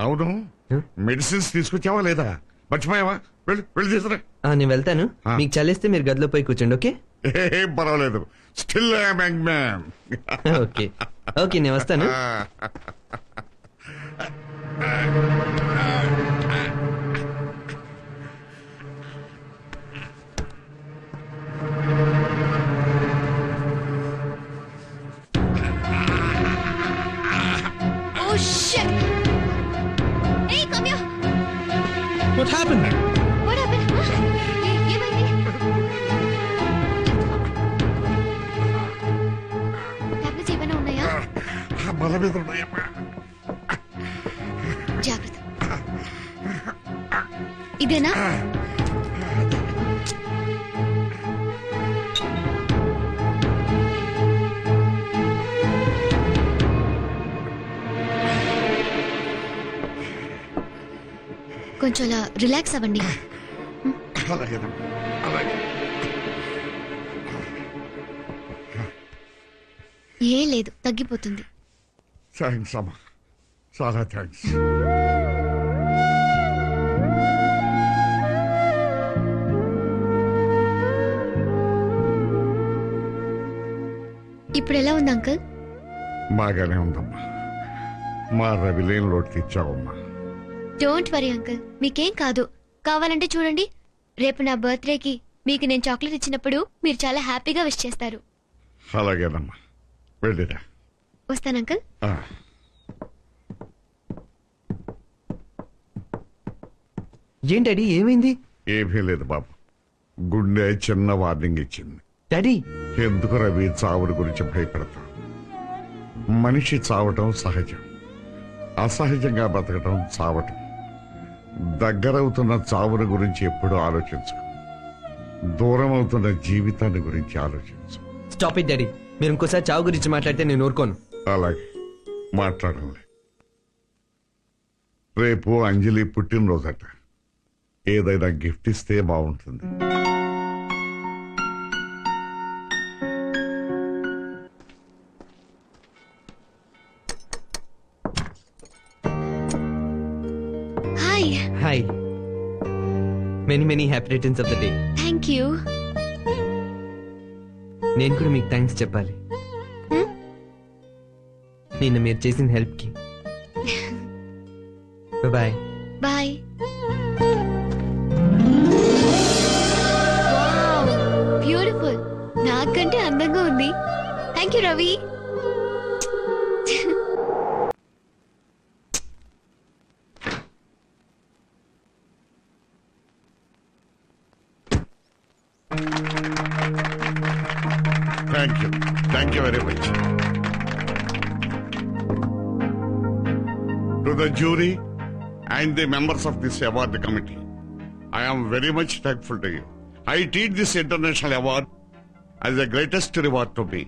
అవును? మెడిసిన్స్ తీసుకొచ్చావా లేదా? మర్చిపోయావా? వెళ్ళి ఆ, నేను వెళ్తాను. ఆ. మీకు చల్లేస్తే మీరు గదిలో పోయి కూర్చోండి ఓకే? ఏం పర్వాలేదు. Still young man okay. Okay నేను వస్తాను. మన మీద ఉన్నాయమ్మా జాగ్రత్త. ఇదేనా? కొంచెం అలా రిలాక్స్ అవ్వండి. అలాగేనమ్మా అలాగే. ఏం లేదు తగ్గిపోతుంది. థ్యాంక్స్ అమ్మా చాలా థ్యాంక్స్ ఇప్పుడు ఎలా ఉంది అంకుల్? బాగానే ఉందమ్మా. మా రవి లేని లోటు తెచ్చావమ్మా డోంట్ వరీ అంకుల్. మీకేం కాదు. కావాలంటే చూడండి. రేపు నా బర్త్డేకి మీకు నేను చాక్లెట్ ఇచ్చినప్పుడు మీరు చాలా హ్యాపీగా విష్ చేస్తారు. అలాగేనమ్మా. వెళ్ళిరా. వస్తాను అంకుల్. ఆ, ఏం డాడీ ఏమైంది? ఏమీ లేదు బాబు. గుండె చిన్న వార్నింగ్ ఇచ్చింది. డాడీ. ఎందుకు రవి చావుని గురించి భయపడతాం మనిషి చావటం సహజం. అసహజంగా బతకటం చావటం. దగ్గరవుతున్న చావుని గురించి ఎప్పుడూ ఆలోచించు. దూరం అవుతున్న జీవితాన్ని గురించి ఆలోచించు. Stop it daddy. మీరు ఇంకోసారి చావు గురించి మాట్లాడితే నేను ఊరుకోను. అలాగే మాట్లాడంలే రేపు అంజలి పుట్టినరోజట. ఏదైనా గిఫ్ట్ ఇస్తే బాగుంటుంది. Hi hi many many happy returns of the day thank you నేను కూడా మీకు థ్యాంక్స్ చెప్పాలి? నిన్న మీరు చేసిన హెల్ప్కి బాయ్ బాయ్ బ్యూటిఫుల్ నాకంటే అందంగా ఉంది. Thank you Ravi thank you thank you very much to the jury and the members of this award committee I am very much thankful to you I teach this international award as the greatest reward to me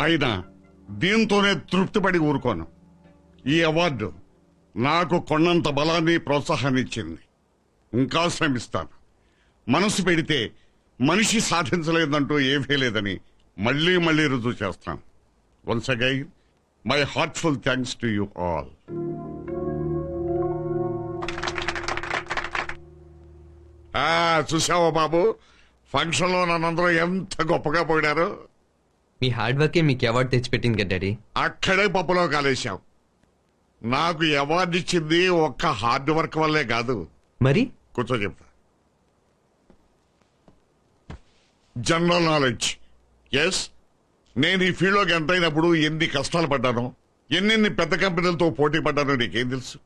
అయినా దీంతోనే తృప్తిపడి ఊరుకోను. ఈ award నాకు కొన్నంత బలాన్ని ప్రోత్సాహాన్ని ఇచ్చింది. ఇంకా శ్రమిస్తాను. మనసు పెడితే మనిషి సాధించలేదంటూ ఏమీ లేదని మళ్ళీ మళ్ళీ రుజువు చేస్తాను. Once again my heartful thanks to you all చూసావా బాబు? ఫంక్షన్లో నన్నందరూ ఎంత గొప్పగా పోయినారు? మీ హార్డ్ వర్కే మీకు అవార్డు తెచ్చిపెట్టింది కదా డాడీ. అక్కడే పప్పులో కాలేశాం. నాకు అవార్డు ఇచ్చింది ఒక్క హార్డ్ వర్క్ వల్లే కాదు. మరి? కూర్చో చెప్తా. జనరల్ నాలెడ్జ్ ఎస్ నేను ఈ ఫీల్డ్లోకి ఎంటర్ అయినప్పుడు ఎన్ని కష్టాలు పడ్డానో ఎన్నెన్ని పెద్ద కంపెనీలతో పోటీ పడ్డానో నీకేం తెలుసు.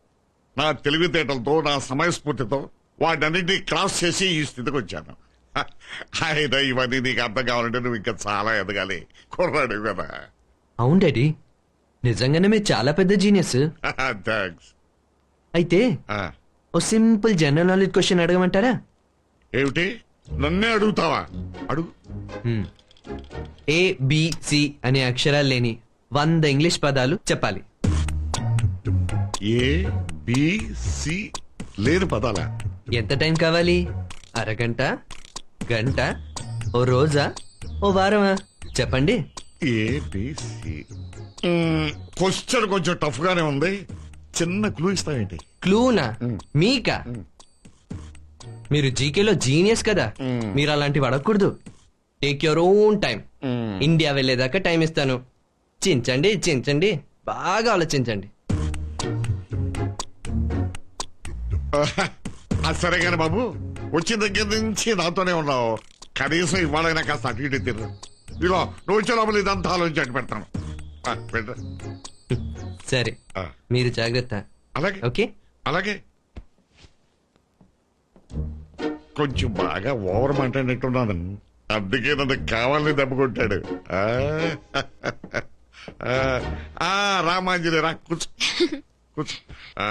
నా తెలివితేటలతో నా సమయస్ఫూర్తితో వాటన్నిటినీ క్రాస్ చేసి ఈ స్థితికి వచ్చాను. హ, అయినా ఇవన్నీ నీకు అర్థం కావాలంటే నువ్వు ఇంకా చాలా ఎదగాలి. కుర్రాడు కదా. అవును డాడీ. నిజంగానే మీరు చాలా పెద్ద జీనియస్. థ్యాంక్స్ అయితే ఓ సింపుల్ జనరల్ నాలెడ్జ్ క్వశ్చన్ అడగమంటారా? ఏమిటి? నన్నే అడుగుతావా? అడుగు. ఏ బి సి అనే అక్షరాలు లేని వంద ఇంగ్లీష్ పదాలు చెప్పాలి. ఏ బి సి లేని పదాలా? ఎంత టైం కావాలి? అరగంట గంట ఓ రోజా ఓ వారమా? చెప్పండి. క్వశ్చన్ కొంచెం టఫ్ గానే ఉంది. చిన్న క్లూ ఇస్తావేంటి? క్లూనా? మీకా? మీరు జీకేలో జీనియస్ కదా. మీరు అలాంటివి అడగకూడదు. Take your own time India వెళ్ళేదాకా time ఇస్తాను. చించండి చించండి. బాగా ఆలోచించండి. అది సరే కానీ బాబు వచ్చిన దగ్గర నుంచి నాతోనే ఉన్నావు. కనీసం ఇవాళైనా కాస్త అటు ఇటు తిరు ఇదిగో నువ్వు వచ్చే లోపల ఇదంతా ఆలోచించి అటు పెడతాను. ఆ, పెట్టు. సరే ఆ, మీరు జాగ్రత్త. అలాగే. ఓకే? అలాగే. కొంచెం బాగా ఓవర్ మాట్లాడినట్టున్నాను. అందుకే నన్ను కావాలని దెబ్బ కొట్టాడు. ఆ, ఆ, ఆ, రామాంజలి రా కూర్చో. కూర్చో. ఆ,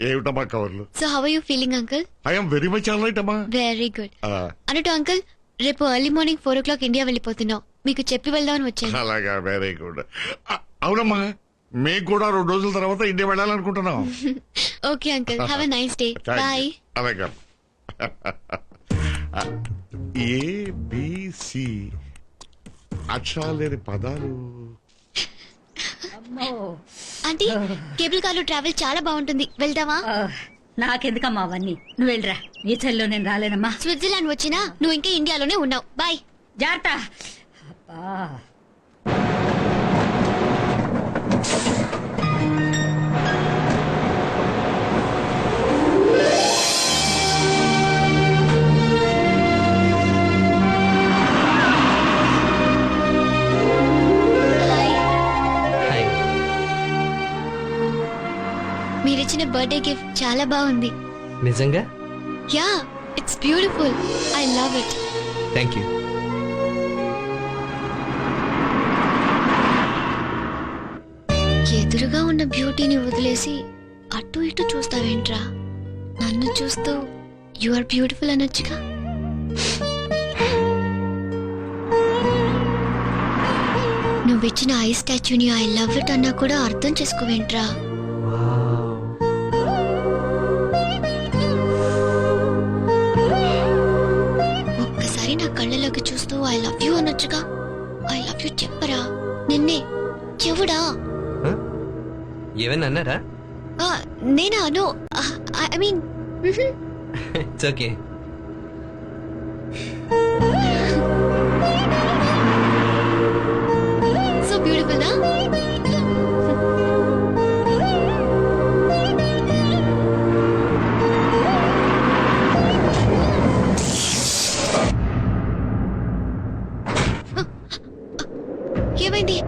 ఏమిటమ్మా కవర్లు? So how you feeling uncle I'm very much all right అమ్మా. వెరీ గుడ్ అన్నట్టు అంకుల్ రేపు early morning four o'clock India వెళ్ళిపోతున్నాం మీకు చెప్పి వెళ్దామని వచ్చాను. అలాగా వెరీ గుడ్ అవునమ్మా. మేము కూడా రెండు రోజుల తర్వాత India వెళ్ళాలనుకుంటున్నాం. Okay uncle have a nice day. Bye అలాగే ఏబిసి అక్షరాలు లేని పదాలు. ఆంటీ కేబుల్ కార్లో ట్రావెల్ చాలా బాగుంటుంది. వెళ్దామా నాకెందుకమ్మా అవన్నీ? నువ్వు వెళ్ళరా. నీ చెల్లో నేను రాలేనమ్మా. స్విట్జర్లాండ్ వచ్చినా నువ్వు ఇంకా ఇండియాలోనే ఉన్నావు. బాయ్. జాగ్రత్త. అబ్బా. బర్త్డే గిఫ్ట్ చాలా బాగుంది. నిజంగా? Yeah it's beautiful. I love it. Thank you ఎదురుగా ఉన్న బ్యూటీని వదిలేసి అటు ఇటు చూస్తావేంట్రా? నన్ను చూస్తూ యు ఆర్ బ్యూటిఫుల్ అనొచ్చుగా? నువ్విచ్చిన ఐ స్టాచ్యూని ఐ లవ్ ఇట్ అన్నా కూడా అర్థం చేసుకోవేంట్రా? ఐ లవ్ యూ అనొచ్చుగా ఐ లవ్ యూ చెప్పరా? నిన్నే. చెవుడా? ఏమైనా అన్నారా? ఆ, నేనా? No. I mean it's okay ఏమైంది?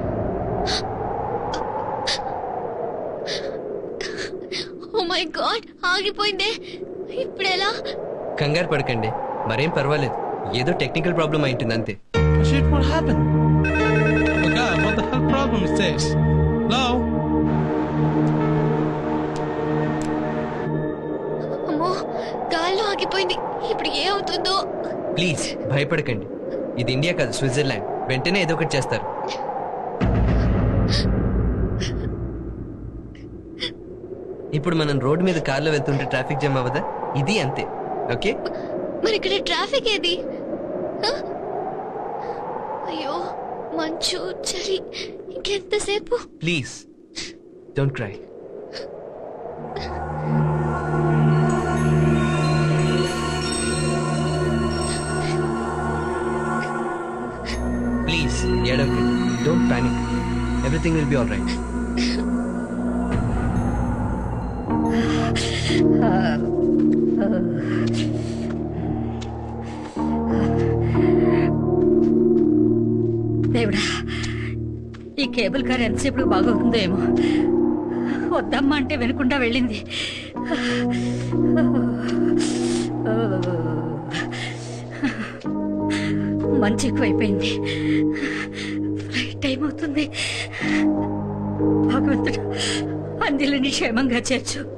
ఓ మై గాడ్ ఆగిపోయిందే. ఇప్పుడు ఎలా కంగారు పడకండి. మరేం పర్వాలేదు. ఏదో టెక్నికల్ ప్రాబ్లం అయి ఉంటుంది అంతే. Shit, what happened? Oh god, what the hell problem is this? Hello? అమ్మో గాల్లో ఆగిపోయింది. ఇప్పుడు ఏమవుతుందో? ప్లీజ్ భయపడకండి. ఇది ఇండియా కాదు స్విట్జర్లాండ్. వెంటనే ఏదో ఒకటి చేస్తారు. ఇప్పుడు మనం రోడ్డు మీద కార్లో వెళ్తుంటే ట్రాఫిక్ జామ్ అవ్వదా? ఇది అంతే. ఓకే? మరి ఇక్కడ ట్రాఫిక్ ఏది? అయ్యో మంచు చలి ఇంకెంతసేపు? ప్లీజ్ డోంట్ క్రై ప్లీజ్ ఏడవకండి. Don't panic everything will be all right దేవుడా ఈ కేబుల్ కార్ ఎంతసేపు బాగోతుందో ఏమో. వద్దమ్మా అంటే వినకుండా వెళ్ళింది. మంచి ఎక్కువైపోయింది. ఫ్లైట్ టైం అవుతుంది. భగవంతుడు అందులోని క్షేమంగా చేర్చు.